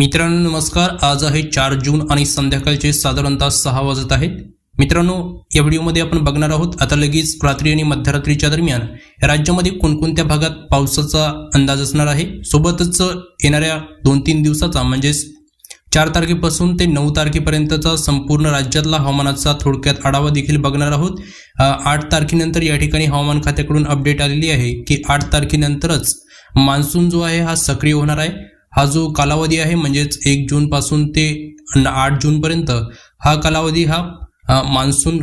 मित्रांनो नमस्कार. आज आहे चार जून आणि संध्याकाळचे साधारणतः सहा वाजत आहेत. मित्रांनो या व्हिडिओमध्ये आपण बघणार आहोत आता लगेच रात्री आणि मध्यरात्रीच्या दरम्यान राज्यामध्ये कोणकोणत्या भागात पावसाचा अंदाज असणार आहे? सोबतच येणाऱ्या दोन तीन दिवसाचा म्हणजेच चार तारखेपासून ते नऊ तारखेपर्यंतचा संपूर्ण राज्यातला हवामानाचा थोडक्यात आढावा देखील बघणार आहोत. आठ तारखेनंतर या ठिकाणी हवामान खात्याकडून अपडेट आलेली आहे की आठ तारखेनंतरच मान्सून जो आहे हा सक्रिय होणार आहे. हा जो कालावधी आहे म्हणजेच एक जून पासून ते आठ जून पर्यंत हा कालावधी हा मान्सून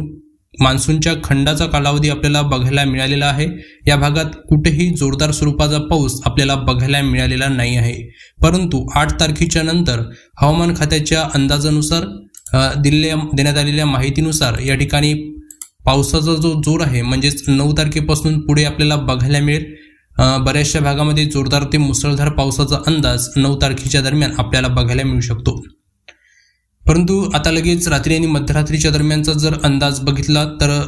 मान्सूनच्या खंडाचा कालावधी आपल्याला बघायला मिळालेला आहे. या भागात कुठेही जोरदार स्वरूपाचा पाऊस आपल्याला बघायला मिळालेला नाही आहे. परंतु आठ तारखेच्या नंतर हवामान खात्याच्या अंदाजानुसार दिलेल्या देण्यात आलेल्या माहितीनुसार या ठिकाणी पावसाचा जो जोर आहे म्हणजेच नऊ तारखेपासून पुढे आपल्याला बघायला मिळेल. बऱ्याचशा भागामध्ये जोरदार ते मुसळधार पावसाचा अंदाज नऊ तारखेच्या दरम्यान आपल्याला बघायला मिळू शकतो. परंतु आता लगेच रात्री आणि मध्यरात्रीच्या दरम्यानचा जर अंदाज बघितला तर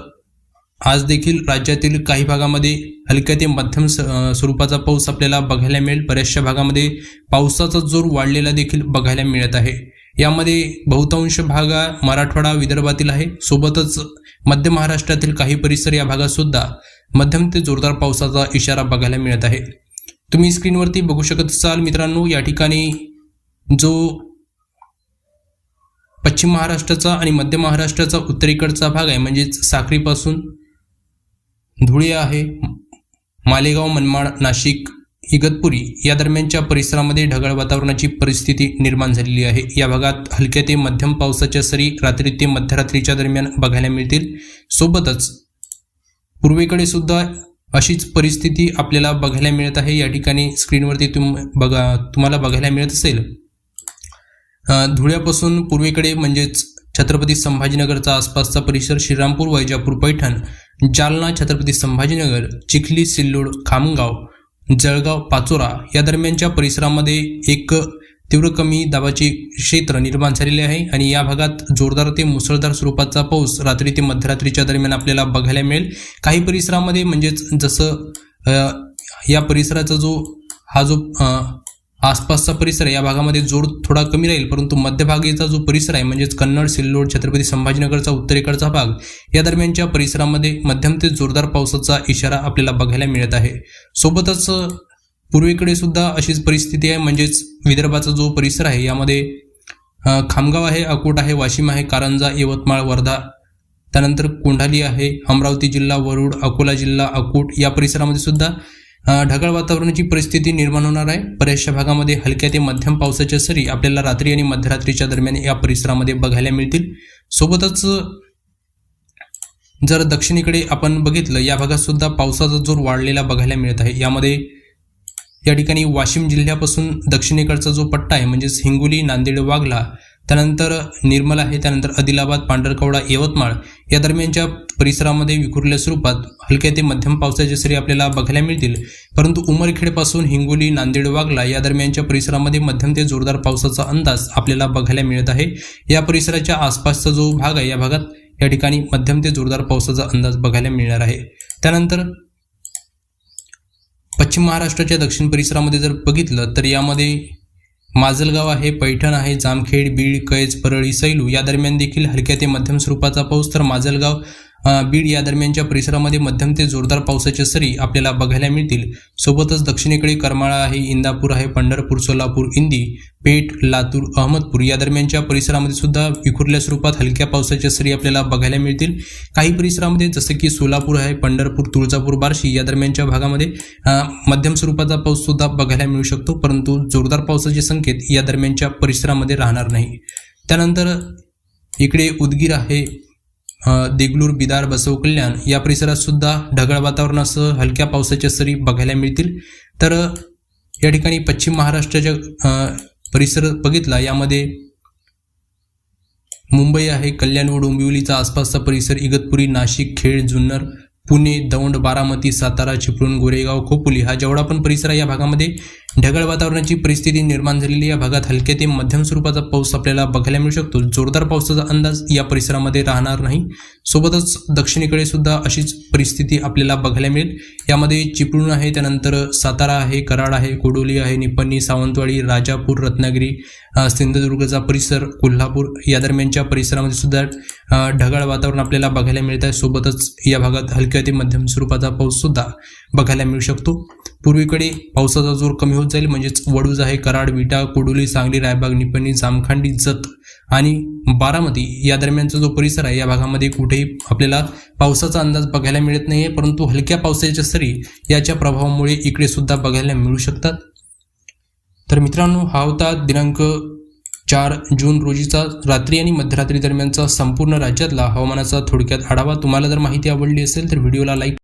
आज देखील राज्यातील काही भागामध्ये हलक्या ते मध्यम स्वरूपाचा पाऊस आपल्याला बघायला मिळेल. बऱ्याचशा भागामध्ये पावसाचा जोर वाढलेला देखील बघायला मिळत आहे. यामध्ये बहुतांश भागा मराठवाडा विदर्भातील आहे. सोबतच मध्य महाराष्ट्रातील काही परिसर या भागात सुद्धा मध्यम ते जोरदार पावसाचा इशारा बघायला मिळत आहे. तुम्ही स्क्रीनवरती बघू शकत असाल मित्रांनो या ठिकाणी जो पश्चिम महाराष्ट्राचा आणि मध्य महाराष्ट्राचा उत्तरेकडचा भाग आहे म्हणजेच साखरीपासून धुळे आहे मालेगाव मनमाड नाशिक इगतपुरी या दरम्यानच्या परिसरामध्ये ढगाळ वातावरणाची परिस्थिती निर्माण झालेली आहे. या भागात हलक्या ते मध्यम पावसाच्या सरी रात्री ते मध्यरात्रीच्या दरम्यान बघायला मिळतील. सोबतच पूर्वेकडे सुद्धा अशीच परिस्थिती आपल्याला बघायला मिळत आहे. या ठिकाणी स्क्रीनवरती तुम बघा तुम्हाला बघायला मिळत असेल. धुळ्यापासून पूर्वेकडे म्हणजेच छत्रपती संभाजीनगरचा आसपासचा परिसर श्रीरामपूर वैजापूर पैठण जालना छत्रपती संभाजीनगर चिखली सिल्लोड खामगाव जळगाव पाचोरा या दरम्यानच्या परिसरामध्ये एक तीव्र कमी दाबाचे क्षेत्र निर्माण झालेले आहे आणि या भागात जोरदार ते मुसळधार स्वरूपाचा पाऊस रात्री ते मध्यरात्रीच्या दरम्यान आपल्याला बघायला मिळेल. काही परिसरामध्ये म्हणजेच जसं या परिसराचा जो हा जो आसपासचा परिसर या भागामध्ये जोर थोडा कमी राहील परंतु मध्यभागीचा जो परिसर आहे म्हणजेच कन्नड सिल्लोड छत्रपती संभाजीनगरचा उत्तरेकडचा भाग या दरम्यानच्या परिसरामध्ये मध्यम ते जोरदार पावसाचा इशारा आपल्याला बघायला मिळत आहे. सोबतच पूर्वेकडे सुद्धा अशीच परिस्थिती आहे म्हणजेच विदर्भाचा जो परिसर आहे यामध्ये खामगाव आहे अकोट आहे वाशिम आहे कारंजा यवतमाळ वर्धा त्यानंतर कोंढाली आहे अमरावती जिल्हा वरुड अकोला जिल्हा अकोट या परिसरामध्ये सुद्धा ढगाळ वातावरणाची परिस्थिती निर्माण होणार आहे. बऱ्याचशा भागामध्ये हलक्या ते मध्यम पावसाच्या सरी आपल्याला रात्री आणि मध्यरात्रीच्या दरम्यान या परिसरामध्ये बघायला मिळतील. सोबतच जर दक्षिणेकडे आपण बघितलं या भागात सुद्धा पावसाचा जोर वाढलेला बघायला मिळत आहे. यामध्ये या ठिकाणी वाशिम जिल्ह्यापासून दक्षिणेकडचा जो पट्टा आहे म्हणजेच हिंगोली नांदेड वाघला त्यानंतर निर्मल आहे त्यानंतर आदिलाबाद पांढरकवडा यवतमाळ या दरम्यानच्या परिसरामध्ये विखुरल्या स्वरूपात हलक्या ते मध्यम पावसाचे सरी आपल्याला बघायला मिळतील. परंतु उमरखेडपासून हिंगोली नांदेड वागला या दरम्यानच्या परिसरामध्ये मध्यम ते जोरदार पावसाचा अंदाज आपल्याला बघायला मिळत आहे. या परिसराच्या आसपासचा जो भाग आहे या भागात या ठिकाणी मध्यम ते जोरदार पावसाचा अंदाज बघायला मिळणार आहे. त्यानंतर पश्चिम महाराष्ट्राच्या दक्षिण परिसरामध्ये जर बघितलं तर यामध्ये माजलगाव आहे पैठण आहे जामखेड बीड कैज परळी सैलू या दरम्यान देखील हलक्या ते मध्यम स्वरूपाचा पाऊस. तर माजलगाव बीड या दरम्यानच्या परिसरामध्ये मध्यम ते जोरदार पावसाच्या सरी आपल्याला बघायला मिळतील. सोबतच दक्षिणेकडे करमाळा आहे इंदापूर आहे पंढरपूर सोलापूर इंदी पेठ लातूर अहमदपूर या दरम्यानच्या परिसरामध्ये सुद्धा विखुरल्या स्वरूपात हलक्या पावसाच्या सरी आपल्याला बघायला मिळतील. काही परिसरामध्ये जसं की सोलापूर आहे पंढरपूर तुळजापूर बार्शी या दरम्यानच्या भागामध्ये मध्यम स्वरूपाचा पाऊस सुद्धा बघायला मिळू शकतो परंतु जोरदार पावसाचे संकेत या दरम्यानच्या परिसरामध्ये राहणार नाही. त्यानंतर इकडे उदगीर आहे देगलूर बिदार बसव कल्याण या परिसरात सुद्धा ढगाळ वातावरणासह हलक्या पावसाच्या सरी बघायला मिळतील. तर या ठिकाणी पश्चिम महाराष्ट्राच्या परिसर बघितला यामध्ये मुंबई आहे कल्याण व डोंबिवलीचा आसपासचा परिसर इगतपुरी नाशिक खेड जुन्नर पुणे दौंड बारामती सातारा चिपळूण गोरेगाव खोपोली हा जेवढा पण परिसर आहे या भागामध्ये ढगाळ वातावरणाची परिस्थिती निर्माण झालेली या भागात हलक्या ते मध्यम स्वरूपाचा पाऊस आपल्याला बघायला मिळू शकतो. जोरदार पावसाचा अंदाज या परिसरामध्ये राहणार नाही. सोबतच दक्षिणेकडे सुद्धा अशीच परिस्थिती आपल्याला बघायला मिळेल. यामध्ये चिपळूण आहे त्यानंतर सातारा आहे कराड आहे कोडोली आहे निपणी सावंतवाडी राजापूर रत्नागिरी सिंधुदुर्गचा परिसर कोल्हापूर या दरम्यानच्या परिसरामध्ये सुद्धा ढगाळ वातावरण आपल्याला बघायला मिळत आहे. सोबतच या भागात हलक्या ते मध्यम स्वरूपाचा पाऊस सुद्धा बघायला मिळू शकतो. पूर्वीकडे पावसाचा जोर कमी होत जाईल म्हणजेच वडूज आहे कराड विटा कोडोली सांगली रायबाग निपणी जामखांडी जत आणि बारामती या दरम्यानचा जो परिसर आहे या भागामध्ये कुठेही आपल्याला पावसाचा अंदाज बघायला मिळत नाही आहे परंतु हलक्या पावसाच्या सरी याच्या प्रभावामुळे इकडे सुद्धा बघायला मिळू शकतात. तर मित्रांनो हा होता दिनांक चार जून रोजीचा रात्री आणि मध्यरात्री दरम्यानचा संपूर्ण राज्यातला हवामानाचा थोडक्यात आढावा. तुम्हाला जर माहिती आवडली असेल तर व्हिडिओला लाईक